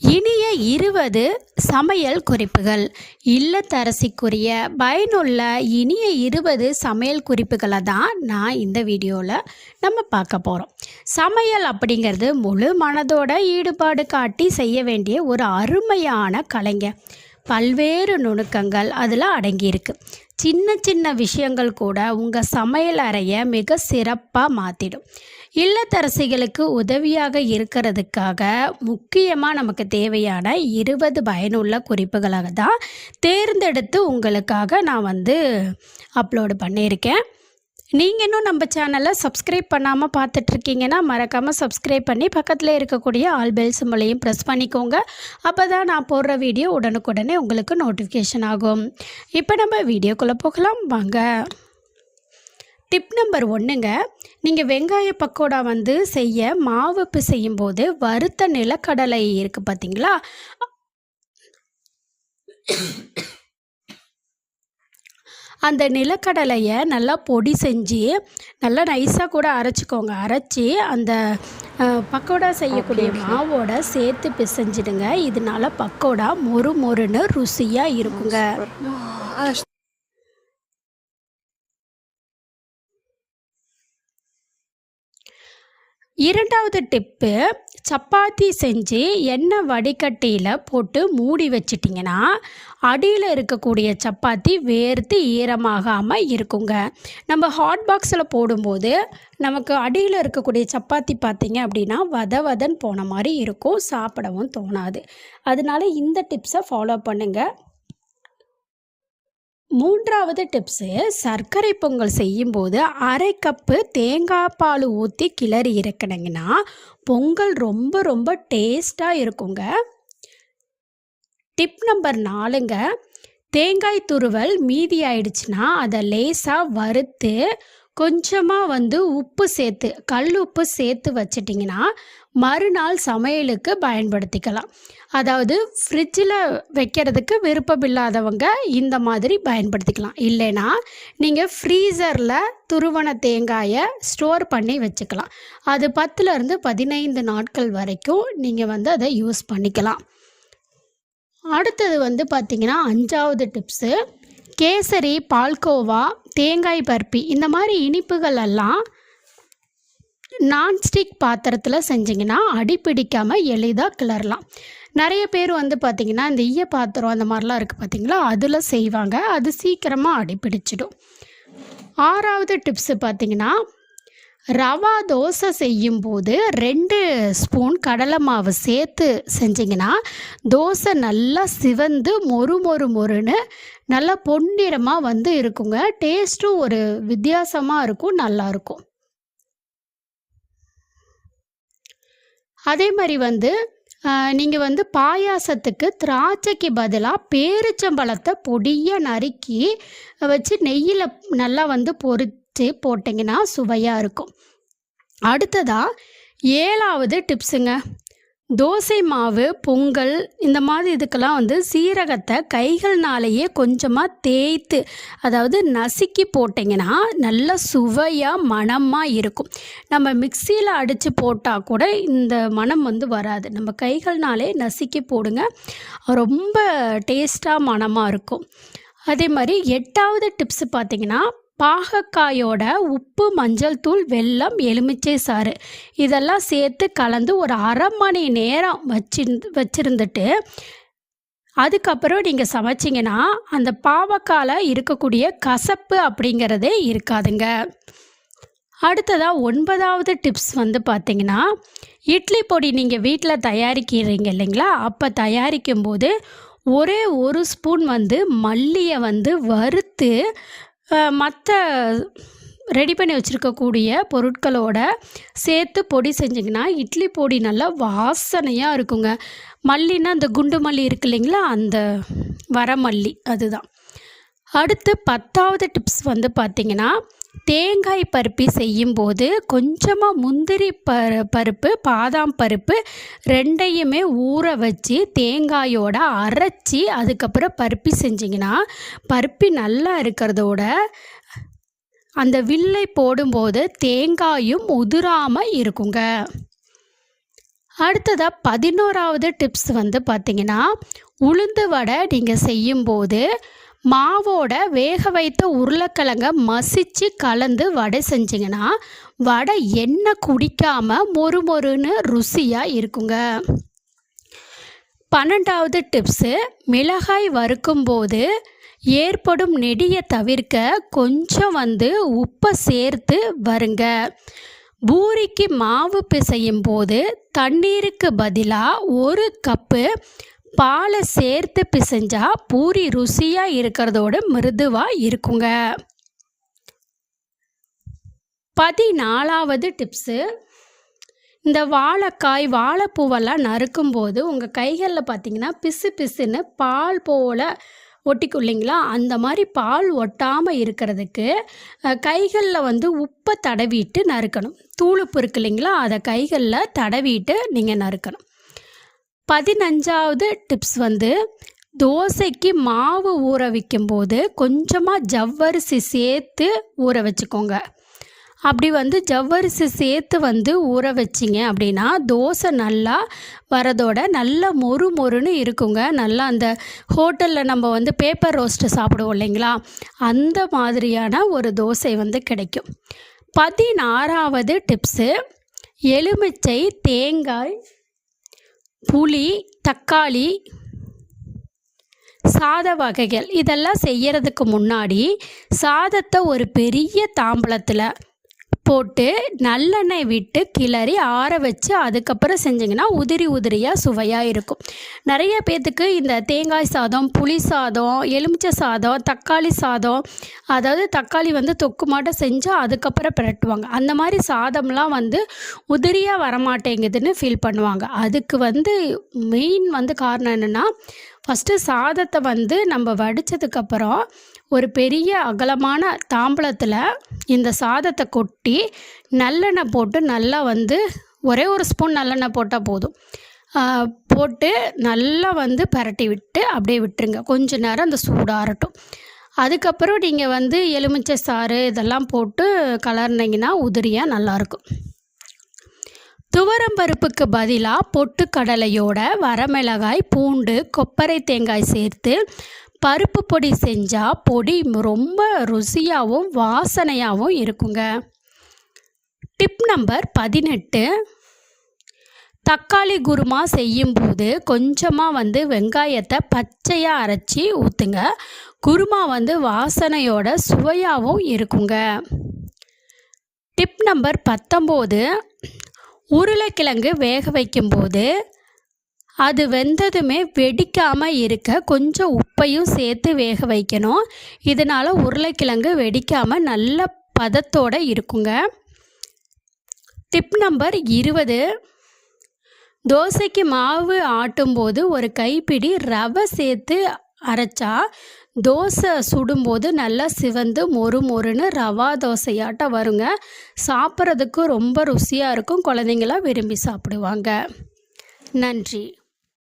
இனிய இருபது சமையல் குறிப்புகள். இல்லத்தரசிக்குரிய பயனுள்ள இனிய இருபது சமையல் குறிப்புகளை தான் நான் இந்த வீடியோவில் நம்ம பார்க்க போகிறோம் சமையல் அப்படிங்கிறது முழு மனதோட ஈடுபாடு காட்டி செய்ய வேண்டிய ஒரு அருமையான கலைஞர் பல்வேறு நுணுக்கங்கள் அதில் அடங்கியிருக்கு சின்ன சின்ன விஷயங்கள் கூட உங்கள் சமையல் அறையை மிக சிறப்பாக மாற்றிடும் இல்லத்தரசிகளுக்கு உதவியாக இருக்கிறதுக்காக முக்கியமாக நமக்கு தேவையான இருபது பயனுள்ள குறிப்புகளாக தான் தேர்ந்தெடுத்து உங்களுக்காக நான் வந்து அப்லோடு பண்ணியிருக்கேன். நீங்கள் இன்னும் நம்ம சேனலை சப்ஸ்கிரைப் பண்ணாமல் பார்த்துட்ருக்கீங்கன்னா மறக்காமல் சப்ஸ்கிரைப் பண்ணி பக்கத்தில் இருக்கக்கூடிய ஆல் பெல் சிம்பளையும் ப்ரெஸ் பண்ணிக்கோங்க. அப்போ தான் நான் போடுற வீடியோ உடனுக்குடனே உங்களுக்கு நோட்டிஃபிகேஷன் ஆகும். இப்போ நம்ம வீடியோக்குள்ளே போகலாம். வாங்க. டிப் நம்பர் ஒன்றுங்க நீங்கள் வெங்காய பக்கோடா வந்து செய்ய மாவு பிசையும் போது வறுத்த நிலக்கடலை இருக்குது பார்த்தீங்களா அந்த நிலக்கடலையை நல்லா பொடி செஞ்சு நல்லா நைஸாக கூட அரைச்சிக்கோங்க. அரைச்சி அந்த பக்கோடா செய்யக்கூடிய மாவோட சேர்த்து பிசைஞ்சிடுங்க. இதனால பக்கோடா மொறு மொறுன்னு ருசியாக இருக்குங்க. இரண்டாவது டிப்பு சப்பாத்தி செஞ்சு எண்ணெய் வடிகட்டியில் போட்டு மூடி வச்சிட்டிங்கன்னா அடியில் இருக்கக்கூடிய சப்பாத்தி வேர்த்து ஈரமாகாமல் இருக்குங்க. நம்ம ஹாட் பாக்ஸில் போடும்போது நமக்கு அடியில் இருக்கக்கூடிய சப்பாத்தி பார்த்திங்க அப்படின்னா வத வதன் போன மாதிரி இருக்கும் சாப்பிடவும் தோணாது. அதனால இந்த டிப்ஸை ஃபாலோ பண்ணுங்கள் மூன்றாவது டிப்ஸு சர்க்கரை பொங்கல் செய்யும்போது அரை கப்பு தேங்காய் பால் ஊற்றி கிளறி இறக்குனீங்கன்னா பொங்கல் ரொம்ப ரொம்ப டேஸ்ட்டாக இருக்குங்க. டிப் நம்பர் நாலுங்க தேங்காய் துருவல் மீதி ஆயிடுச்சுன்னா அதை லேசாக வறுத்து கொஞ்சமாக வந்து உப்பு சேர்த்து கல் உப்பு சேர்த்து வச்சிட்டிங்கன்னா மறுநாள் சமையலுக்கு பயன்படுத்திக்கலாம். அதாவது ஃப்ரிட்ஜில் வைக்கிறதுக்கு விருப்பம் இல்லாதவங்க இந்த மாதிரி பயன்படுத்திக்கலாம். இல்லைன்னா நீங்கள் ஃப்ரீசரில் துருவன தேங்காயை ஸ்டோர் பண்ணி வச்சுக்கலாம். அது பத்துலேருந்து பதினைந்து நாட்கள் வரைக்கும் நீங்கள் வந்து அதை யூஸ் பண்ணிக்கலாம். அடுத்தது வந்து பார்த்திங்கன்னா அஞ்சாவது டிப்ஸு கேசரி பால்கோவா தேங்காய் பர்பி இந்த மாதிரி இனிப்புகள் எல்லாம் நான்ஸ்டிக் பாத்திரத்தில் செஞ்சிங்கன்னா அடி பிடிக்காமல் எளிதாக கிளறலாம். நிறைய பேர் வந்து பார்த்திங்கன்னா இந்த ஈய பாத்திரம் அந்த மாதிரிலாம் இருக்குது பார்த்திங்களா அதில் செய்வாங்க. அது சீக்கிரமாக அடிப்பிடிச்சிடும் ஆறாவது டிப்ஸு பார்த்திங்கன்னா ரவா தோசை செய்யும்போது ரெண்டு ஸ்பூன் கடலை மாவு சேர்த்து செஞ்சிங்கன்னா தோசை நல்லா சிவந்து மொறு மொறு மொறுன்னு நல்லா பொன்னிறமாக வந்து இருக்குங்க. டேஸ்ட்டும் ஒரு வித்தியாசமாக இருக்கும் நல்லாயிருக்கும் அதே மாதிரி வந்து நீங்கள் வந்து பாயாசத்துக்கு திராட்சைக்கு பதிலாக பேரிச்சம்பழத்தை பொடியாக நறுக்கி வச்சு நெய்யில் நல்லா வந்து பொரித்து போட்டிங்கன்னா சுவையாக இருக்கும். அடுத்ததாக ஏழாவது டிப்ஸுங்க. தோசை மாவு பொங்கல் இந்த மாதிரி இதுக்கெல்லாம் வந்து சீரகத்தை கைகள்னாலேயே கொஞ்சமாக தேய்த்து அதாவது நசுக்கி போட்டிங்கன்னா நல்ல சுவையாக மணமாக இருக்கும். நம்ம மிக்சியில் அடித்து போட்டால் கூட இந்த மணம் வந்து வராது. நம்ம கைகள்னாலே நசுக்கி போடுங்க. ரொம்ப டேஸ்ட்டாக மணமாக இருக்கும். அதே மாதிரி எட்டாவது டிப்ஸ் பார்த்திங்கன்னா பாகக்காயோட உப்பு மஞ்சள் தூள் வெல்லம் எலுமிச்சை சாறு இதெல்லாம் சேர்த்து கலந்து ஒரு அரை மணி நேரம் வச்சிருந்து வச்சுருந்துட்டு அதுக்கப்புறம் நீங்கள் சமைச்சிங்கன்னா அந்த பாவக்காயில் இருக்கக்கூடிய கசப்பு அப்படிங்கிறதே இருக்காதுங்க. அடுத்ததாக ஒன்பதாவது டிப்ஸ் வந்து பார்த்தீங்கன்னா இட்லி பொடி நீங்கள் வீட்டில் தயாரிக்கிறீங்க இல்லைங்களா? அப்போ தயாரிக்கும் போது ஒரே ஒரு ஸ்பூன் வந்து மல்லியை வந்து வறுத்து மற்ற ரெடி பண்ணி வச்சுருக்கக்கூடிய பொருட்களோட சேர்த்து பொடி செஞ்சிங்கன்னா இட்லி பொடி நல்லா வாசனையாக இருக்குங்க. மல்லின்னா அந்த குண்டு மல்லி இருக்கு இல்லைங்களா? அந்த வரமல்லி அதுதான். அடுத்து பத்தாவது டிப்ஸ் வந்து பார்த்திங்கன்னா தேங்காய் பருப்பி செய்யும்போது கொஞ்சமாக முந்திரி பரு பருப்பு பாதாம் பருப்பு ரெண்டையுமே ஊற வச்சு தேங்காயோட அரைச்சி அதுக்கப்புறம் பருப்பி செஞ்சிங்கன்னா பருப்பி நல்லா இருக்கிறதோட அந்த வில்லை போடும்போது தேங்காயும் உதிராமல் இருக்குங்க. அடுத்ததாக பதினோராவது டிப்ஸ் வந்து பார்த்திங்கன்னா உளுந்து வடை நீங்கள் செய்யும்போது மாவோட வேக வைத்த உருளைக்கிழங்க மசிச்சு கலந்து வடை செஞ்சிங்கன்னா வடை எண்ணெய் குடிக்காமல் மொறு மொறுன்னு ருசியாக இருக்குங்க. பன்னெண்டாவது டிப்ஸு மிளகாய் வறுக்கும்போது ஏற்படும் நெடியை தவிர்க்க கொஞ்சம் வந்து உப்பை சேர்த்து வருங்க. பூரிக்கு மாவு பிசையும் போது தண்ணீருக்கு பதிலாக ஒரு கப்பு பாலை சேர்த்து பிசைஞ்சா பூரி ருசியாக இருக்கிறதோட மிருதுவாக இருக்குங்க. பதினாலாவது டிப்ஸு. இந்த வாழைக்காய் வாழைப்பூவெல்லாம் நறுக்கும்போது உங்கள் கைகளில் பார்த்தீங்கன்னா பிசு பிசுன்னு பால் போல் ஒட்டிக்கும் இல்லைங்களா? அந்த மாதிரி பால் ஒட்டாமல் இருக்கிறதுக்கு கைகளில் வந்து உப்பை தடவிட்டு நறுக்கணும். தூளுப்பு இருக்கு இல்லைங்களா? அதை கைகளில் தடவிட்டு நீங்கள் நறுக்கணும். பதினஞ்சாவது டிப்ஸ் வந்து தோசைக்கு மாவு ஊற வைக்கும்போது கொஞ்சமாக ஜவ்வரிசி சேர்த்து ஊற வச்சுக்கோங்க. அப்படி வந்து ஜவ்வரிசி சேர்த்து வந்து ஊற வச்சிங்க அப்படின்னா தோசை நல்லா வரதோட நல்லா மொறு மொறுன்னு இருக்குங்க. நல்லா அந்த ஹோட்டலில் நம்ம வந்து பேப்பர் ரோஸ்ட்டு சாப்பிடுவோம் இல்லைங்களா? அந்த மாதிரியான ஒரு தோசை வந்து கிடைக்கும். பதினாறாவது டிப்ஸு எலுமிச்சை தேங்காய் புளி தக்காளி சாத வகைகள். இதெல்லாம் செய்யறதுக்கு முன்னாடி சாதத்தை ஒரு பெரிய தாம்பளத்தில் போட்டு நல்லெண்ணெய் விட்டு கிளறி ஆற வச்சு அதுக்கப்புறம் செஞ்சிங்கன்னா உதிரி உதிரியாக சுவையாக இருக்கும். நிறைய பேர்த்துக்கு இந்த தேங்காய் சாதம் புளி சாதம் எலுமிச்சை சாதம் தக்காளி சாதம் அதாவது தக்காளி வந்து தொக்கு மாட்டம் செஞ்சு அதுக்கப்புறம் பிரட்டுவாங்க. அந்த மாதிரி சாதம்லாம் வந்து உதிரியாக வரமாட்டேங்குதுன்னு ஃபீல் பண்ணுவாங்க. அதுக்கு வந்து மெயின் வந்து காரணம் என்னென்னா ஃபஸ்ட்டு சாதத்தை வந்து நம்ம வடித்ததுக்கப்புறம் ஒரு பெரிய அகலமான தாம்பளத்தில் இந்த சாதத்தை கொட்டி நல்லெண்ணெய் போட்டு நல்லா வந்து ஒரே ஒரு ஸ்பூன் நல்லெண்ணெய் போட்டால் போதும். போட்டு நல்லா வந்து பரட்டி விட்டு அப்படியே விட்டுருங்க. கொஞ்ச நேரம் அந்த சூடாகட்டும் அதுக்கப்புறம் நீங்கள் வந்து எலுமிச்சை சாறு இதெல்லாம் போட்டு கலர்னிங்கன்னா உதிரியாக நல்லாயிருக்கும் துவரம் பருப்புக்கு பதிலாக பொட்டுக்கடலையோட வரமிளகாய் பூண்டு கொப்பரை தேங்காய் சேர்த்து பருப்பு பொடி செஞ்சால் பொடி ரொம்ப ருசியாகவும் வாசனையாகவும் இருக்குங்க. டிப் நம்பர் பதினெட்டு. தக்காளி குருமா செய்யும்போது கொஞ்சமாக வந்து வெங்காயத்தை பச்சையாக அரைச்சி ஊற்றுங்க குருமா வந்து வாசனையோட சுவையாகவும் இருக்குங்க. டிப் நம்பர் பத்தொம்போது. உருளைக்கிழங்கு வேக வைக்கும்போது அது வெந்ததுமே வெடிக்காமல் இருக்க கொஞ்சம் உப்பையும் சேர்த்து வேக வைக்கணும். இதனால் உருளைக்கிழங்கு வெடிக்காமல் நல்ல பதத்தோடு இருக்குங்க. டிப் நம்பர் இருபது. தோசைக்கு மாவு ஆட்டும்போது ஒரு கைப்பிடி ரவை சேர்த்து அரைச்சா தோசை சுடும்போது நல்லா சிவந்து மொறு மொறுன்னு ரவா தோசையாட்டம் வருங்க. சாப்பிட்றதுக்கு ரொம்ப ருசியாக இருக்கும். குழந்தைங்களாம் விரும்பி சாப்பிடுவாங்க. நன்றி.